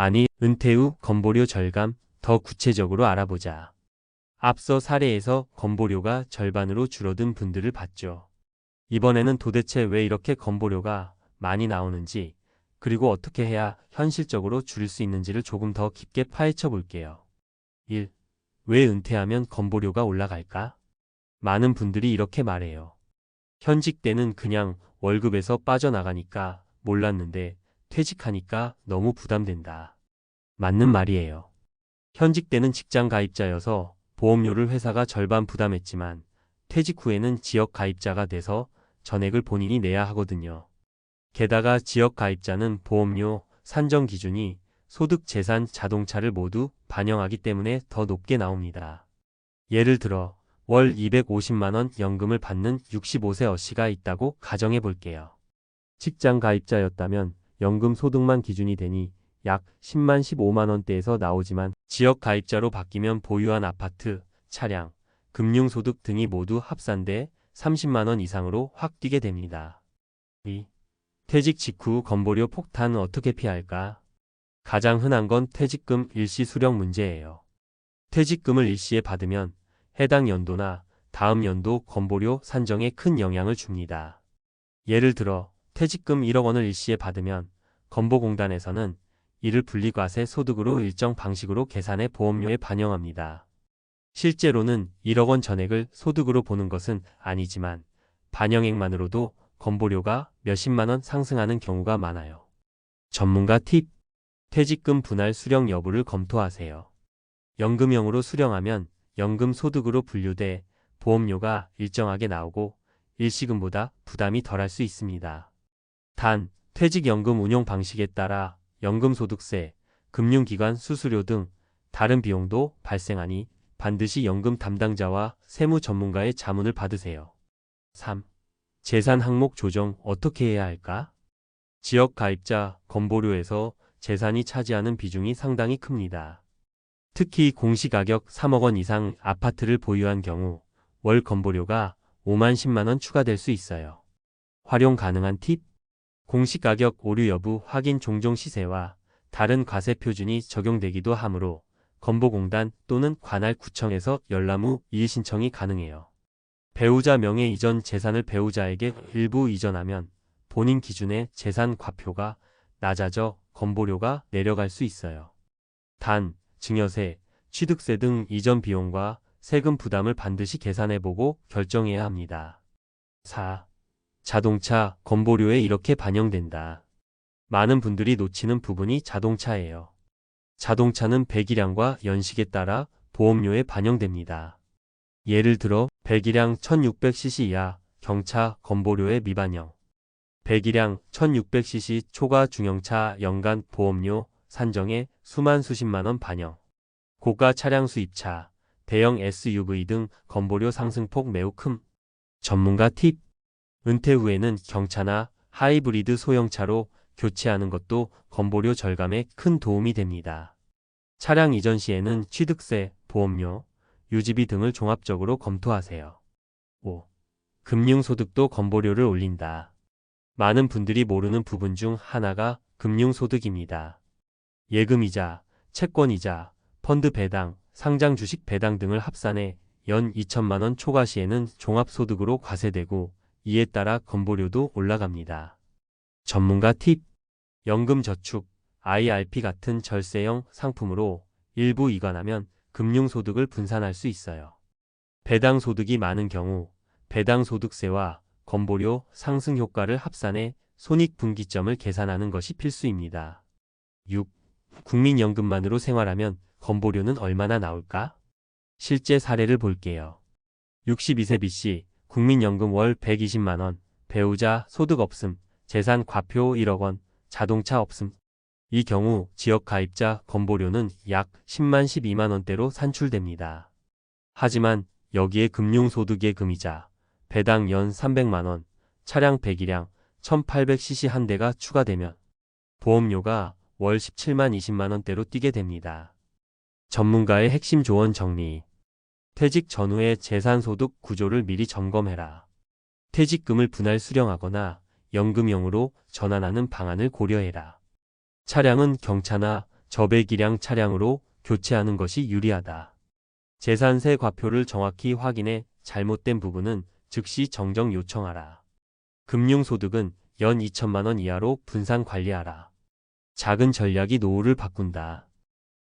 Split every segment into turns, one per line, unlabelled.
아니, 은퇴 후 건보료 절감 더 구체적으로 알아보자. 앞서 사례에서 건보료가 절반으로 줄어든 분들을 봤죠. 이번에는 도대체 왜 이렇게 건보료가 많이 나오는지, 그리고 어떻게 해야 현실적으로 줄일 수 있는지를 조금 더 깊게 파헤쳐 볼게요. 1. 왜 은퇴하면 건보료가 올라갈까? 많은 분들이 이렇게 말해요. 현직 때는 그냥 월급에서 빠져나가니까 몰랐는데 퇴직하니까 너무 부담된다. 맞는 말이에요. 현직 때는 직장 가입자여서 보험료를 회사가 절반 부담했지만 퇴직 후에는 지역 가입자가 돼서 전액을 본인이 내야 하거든요. 게다가 지역 가입자는 보험료 산정 기준이 소득, 재산, 자동차를 모두 반영하기 때문에 더 높게 나옵니다. 예를 들어 월 250만원 연금을 받는 65세 어씨가 있다고 가정해 볼게요. 직장 가입자였다면 연금 소득만 기준이 되니 약 10만 15만 원대에서 나오지만 지역 가입자로 바뀌면 보유한 아파트, 차량, 금융소득 등이 모두 합산돼 30만 원 이상으로 확 뛰게 됩니다. 2. 퇴직 직후 건보료 폭탄은 어떻게 피할까? 가장 흔한 건 퇴직금 일시 수령 문제예요. 퇴직금을 일시에 받으면 해당 연도나 다음 연도 건보료 산정에 큰 영향을 줍니다. 예를 들어 퇴직금 1억 원을 일시에 받으면 건보공단에서는 이를 분리과세 소득으로 일정 방식으로 계산해 보험료에 반영합니다. 실제로는 1억 원 전액을 소득으로 보는 것은 아니지만 반영액만으로도 건보료가 몇십만 원 상승하는 경우가 많아요. 전문가 팁 퇴직금 분할 수령 여부를 검토하세요. 연금형으로 수령하면 연금 소득으로 분류돼 보험료가 일정하게 나오고 일시금보다 부담이 덜할 수 있습니다. 단, 퇴직연금 운용 방식에 따라 연금소득세, 금융기관 수수료 등 다른 비용도 발생하니 반드시 연금 담당자와 세무 전문가의 자문을 받으세요. 3. 재산 항목 조정 어떻게 해야 할까? 지역 가입자 건보료에서 재산이 차지하는 비중이 상당히 큽니다. 특히 공시가격 3억 원 이상 아파트를 보유한 경우 월 건보료가 5만 10만 원 추가될 수 있어요. 활용 가능한 팁? 공시 가격 오류 여부 확인 종종 시세와 다른 과세 표준이 적용되기도 하므로 건보공단 또는 관할 구청에서 열람 후 이의 신청이 가능해요. 배우자 명의 이전 재산을 배우자에게 일부 이전하면 본인 기준의 재산 과표가 낮아져 건보료가 내려갈 수 있어요. 단, 증여세, 취득세 등 이전 비용과 세금 부담을 반드시 계산해보고 결정해야 합니다. 4. 자동차 건보료에 이렇게 반영된다. 많은 분들이 놓치는 부분이 자동차예요. 자동차는 배기량과 연식에 따라 보험료에 반영됩니다. 예를 들어 배기량 1600cc 이하 경차 건보료의 미반영, 배기량 1600cc 초과 중형차 연간 보험료 산정에 수만 수십만 원 반영, 고가 차량 수입차, 대형 SUV 등 건보료 상승폭 매우 큼. 전문가 팁 은퇴 후에는 경차나 하이브리드 소형차로 교체하는 것도 건보료 절감에 큰 도움이 됩니다. 차량 이전 시에는 취득세, 보험료, 유지비 등을 종합적으로 검토하세요. 5. 금융소득도 건보료를 올린다. 많은 분들이 모르는 부분 중 하나가 금융소득입니다. 예금이자, 채권이자, 펀드 배당, 상장 주식 배당 등을 합산해 연 2천만 원 초과 시에는 종합소득으로 과세되고 이에 따라 건보료도 올라갑니다. 전문가 팁 연금저축, IRP 같은 절세형 상품으로 일부 이관하면 금융소득을 분산할 수 있어요. 배당소득이 많은 경우 배당소득세와 건보료 상승 효과를 합산해 손익분기점을 계산하는 것이 필수입니다. 6. 국민연금만으로 생활하면 건보료는 얼마나 나올까? 실제 사례를 볼게요. 62세 B씨, 국민연금 월 120만원, 배우자 소득 없음, 재산 과표 1억 원, 자동차 없음. 이 경우 지역 가입자 건보료는 약 10만 12만 원대로 산출됩니다. 하지만 여기에 금융소득의 금이자, 배당 연 300만 원, 차량 배기량 1800cc 한 대가 추가되면 보험료가 월 17만 20만 원대로 뛰게 됩니다. 전문가의 핵심 조언 정리. 퇴직 전후의 재산소득 구조를 미리 점검해라. 퇴직금을 분할 수령하거나 연금형으로 전환하는 방안을 고려해라. 차량은 경차나 저배기량 차량으로 교체하는 것이 유리하다. 재산세 과표를 정확히 확인해 잘못된 부분은 즉시 정정 요청하라. 금융소득은 연 2천만 원 이하로 분산 관리하라. 작은 전략이 노후를 바꾼다.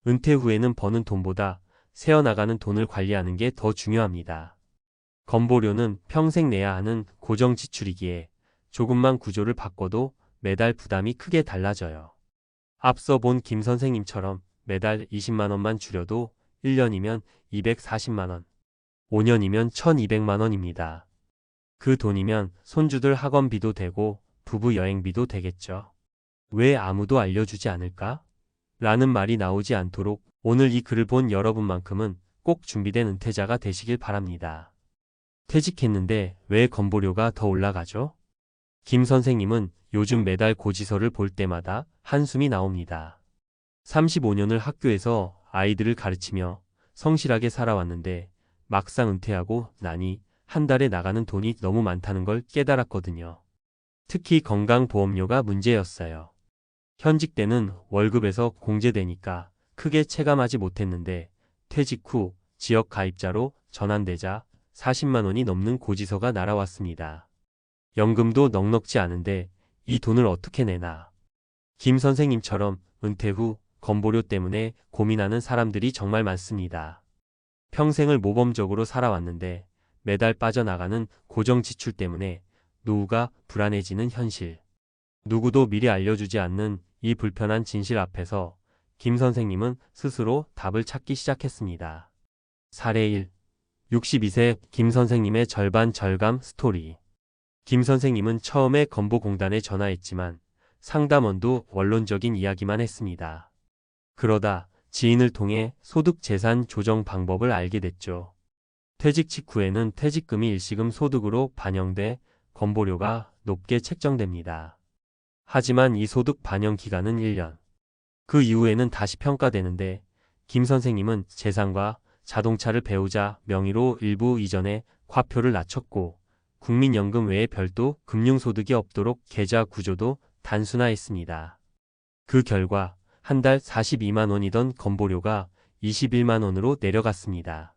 은퇴 후에는 버는 돈보다 새어나가는 돈을 관리하는 게 더 중요합니다. 건보료는 평생 내야 하는 고정 지출이기에 조금만 구조를 바꿔도 매달 부담이 크게 달라져요. 앞서 본 김 선생님처럼 매달 20만 원만 줄여도 1년이면 240만 원, 5년이면 1200만 원입니다. 그 돈이면 손주들 학원비도 되고 부부 여행비도 되겠죠. 왜 아무도 알려주지 않을까? 라는 말이 나오지 않도록 오늘 이 글을 본 여러분만큼은 꼭 준비된 은퇴자가 되시길 바랍니다. 퇴직했는데 왜 건보료가 더 올라가죠? 김 선생님은 요즘 매달 고지서를 볼 때마다 한숨이 나옵니다. 35년을 학교에서 아이들을 가르치며 성실하게 살아왔는데 막상 은퇴하고 나니 한 달에 나가는 돈이 너무 많다는 걸 깨달았거든요. 특히 건강보험료가 문제였어요. 현직 때는 월급에서 공제되니까 크게 체감하지 못했는데 퇴직 후 지역 가입자로 전환되자 40만 원이 넘는 고지서가 날아왔습니다. 연금도 넉넉지 않은데 이 돈을 어떻게 내나. 김 선생님처럼 은퇴 후 건보료 때문에 고민하는 사람들이 정말 많습니다. 평생을 모범적으로 살아왔는데 매달 빠져나가는 고정 지출 때문에 노후가 불안해지는 현실. 누구도 미리 알려주지 않는 이 불편한 진실 앞에서 김 선생님은 스스로 답을 찾기 시작했습니다. 사례 1. 62세 김 선생님의 절반 절감 스토리. 김 선생님은 처음에 건보공단에 전화했지만 상담원도 원론적인 이야기만 했습니다. 그러다 지인을 통해 소득 재산 조정 방법을 알게 됐죠. 퇴직 직후에는 퇴직금이 일시금 소득으로 반영돼 건보료가 높게 책정됩니다. 하지만 이 소득 반영 기간은 1년. 그 이후에는 다시 평가되는데 김 선생님은 재산과 자동차를 배우자 명의로 일부 이전에 과표를 낮췄고 국민연금 외에 별도 금융소득이 없도록 계좌 구조도 단순화했습니다. 그 결과 한 달 42만 원이던 건보료가 21만 원으로 내려갔습니다.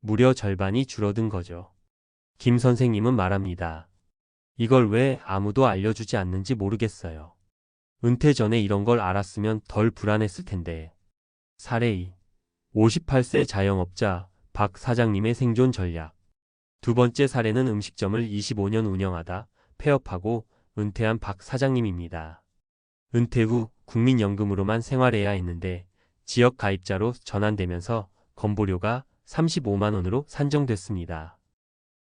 무려 절반이 줄어든 거죠. 김 선생님은 말합니다. 이걸 왜 아무도 알려주지 않는지 모르겠어요. 은퇴 전에 이런 걸 알았으면 덜 불안했을 텐데. 사례 2. 58세 자영업자 박 사장님의 생존 전략. 두 번째 사례는 음식점을 25년 운영하다 폐업하고 은퇴한 박 사장님입니다. 은퇴 후 국민연금으로만 생활해야 했는데 지역 가입자로 전환되면서 건보료가 35만 원으로 산정됐습니다.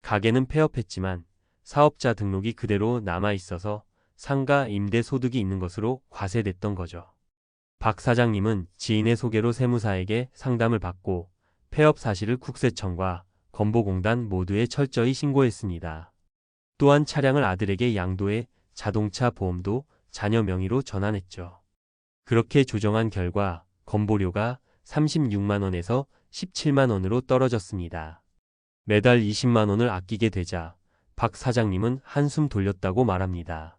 가게는 폐업했지만 사업자 등록이 그대로 남아 있어서 상가 임대 소득이 있는 것으로 과세됐던 거죠. 박 사장님은 지인의 소개로 세무사에게 상담을 받고 폐업 사실을 국세청과 건보공단 모두에 철저히 신고했습니다. 또한 차량을 아들에게 양도해 자동차 보험도 자녀 명의로 전환했죠. 그렇게 조정한 결과 건보료가 36만 원에서 17만 원으로 떨어졌습니다. 매달 20만 원을 아끼게 되자 박 사장님은 한숨 돌렸다고 말합니다.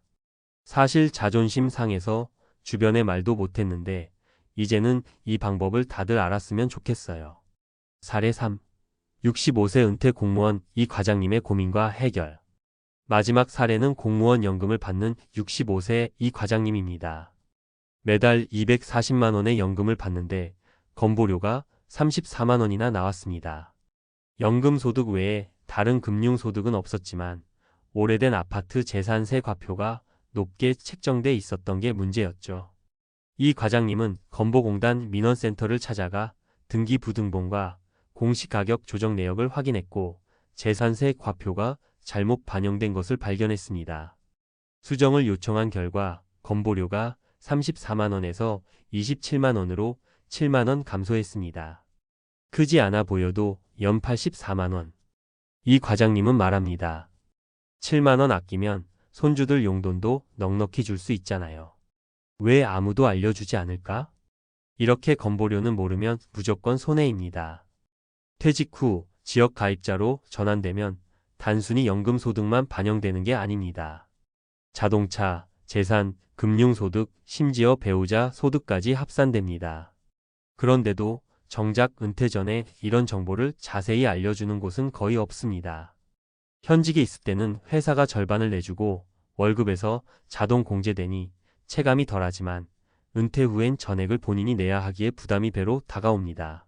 사실 자존심 상해서 주변에 말도 못했는데 이제는 이 방법을 다들 알았으면 좋겠어요. 사례 3. 65세 은퇴 공무원 이 과장님의 고민과 해결. 마지막 사례는 공무원 연금을 받는 65세 이 과장님입니다. 매달 240만 원의 연금을 받는데 건보료가 34만 원이나 나왔습니다. 연금 소득 외에 다른 금융 소득은 없었지만 오래된 아파트 재산세 과표가 높게 책정돼 있었던 게 문제였죠. 이 과장님은 건보공단 민원센터를 찾아가 등기부등본과 공시가격 조정 내역을 확인했고 재산세 과표가 잘못 반영된 것을 발견했습니다. 수정을 요청한 결과 건보료가 34만원에서 27만원으로 7만원 감소했습니다. 크지 않아 보여도 연 84만원. 이 과장님은 말합니다. 7만원 아끼면 손주들 용돈도 넉넉히 줄 수 있잖아요. 왜 아무도 알려주지 않을까? 이렇게 건보료는 모르면 무조건 손해입니다. 퇴직 후 지역 가입자로 전환되면 단순히 연금 소득만 반영되는 게 아닙니다. 자동차, 재산, 금융소득, 심지어 배우자 소득까지 합산됩니다. 그런데도 정작 은퇴 전에 이런 정보를 자세히 알려주는 곳은 거의 없습니다. 현직에 있을 때는 회사가 절반을 내주고 월급에서 자동 공제되니 체감이 덜하지만 은퇴 후엔 전액을 본인이 내야 하기에 부담이 배로 다가옵니다.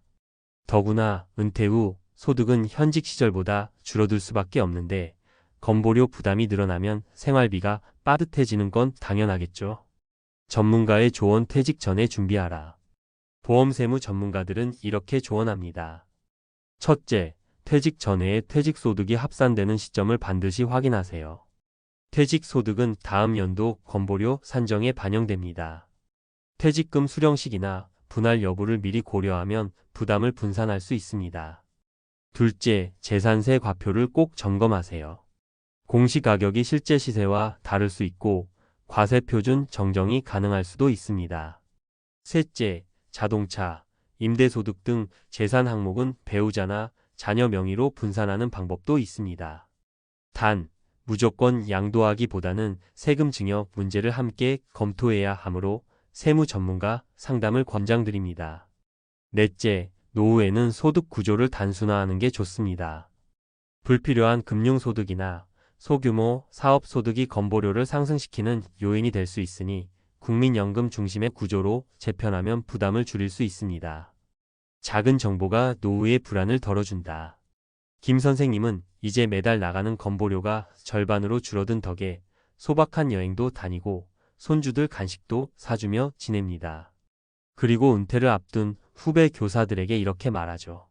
더구나 은퇴 후 소득은 현직 시절보다 줄어들 수밖에 없는데 건보료 부담이 늘어나면 생활비가 빠듯해지는 건 당연하겠죠. 전문가의 조언 퇴직 전에 준비하라. 보험세무 전문가들은 이렇게 조언합니다. 첫째, 퇴직 전에 퇴직 소득이 합산되는 시점을 반드시 확인하세요. 퇴직 소득은 다음 연도 건보료 산정에 반영됩니다. 퇴직금 수령식이나 분할 여부를 미리 고려하면 부담을 분산할 수 있습니다. 둘째, 재산세 과표를 꼭 점검하세요. 공시가격이 실제 시세와 다를 수 있고 과세 표준 정정이 가능할 수도 있습니다. 셋째, 자동차, 임대소득 등 재산 항목은 배우자나 자녀 명의로 분산하는 방법도 있습니다. 단, 무조건 양도하기보다는 세금 증여 문제를 함께 검토해야 하므로 세무 전문가 상담을 권장드립니다. 넷째, 노후에는 소득 구조를 단순화하는 게 좋습니다. 불필요한 금융소득이나 소규모 사업소득이 건보료를 상승시키는 요인이 될 수 있으니 국민연금 중심의 구조로 재편하면 부담을 줄일 수 있습니다. 작은 정보가 노후의 불안을 덜어준다. 김 선생님은 이제 매달 나가는 건보료가 절반으로 줄어든 덕에 소박한 여행도 다니고 손주들 간식도 사주며 지냅니다. 그리고 은퇴를 앞둔 후배 교사들에게 이렇게 말하죠.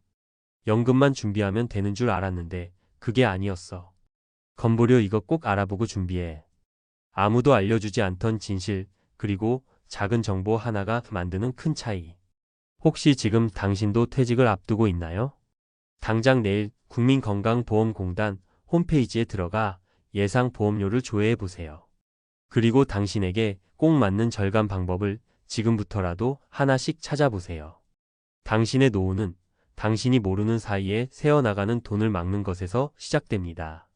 연금만 준비하면 되는 줄 알았는데 그게 아니었어. 건보료 이거 꼭 알아보고 준비해. 아무도 알려주지 않던 진실, 그리고 작은 정보 하나가 만드는 큰 차이. 혹시 지금 당신도 퇴직을 앞두고 있나요? 당장 내일 국민건강보험공단 홈페이지에 들어가 예상 보험료를 조회해 보세요. 그리고 당신에게 꼭 맞는 절감 방법을 지금부터라도 하나씩 찾아보세요. 당신의 노후는 당신이 모르는 사이에 새어나가는 돈을 막는 것에서 시작됩니다.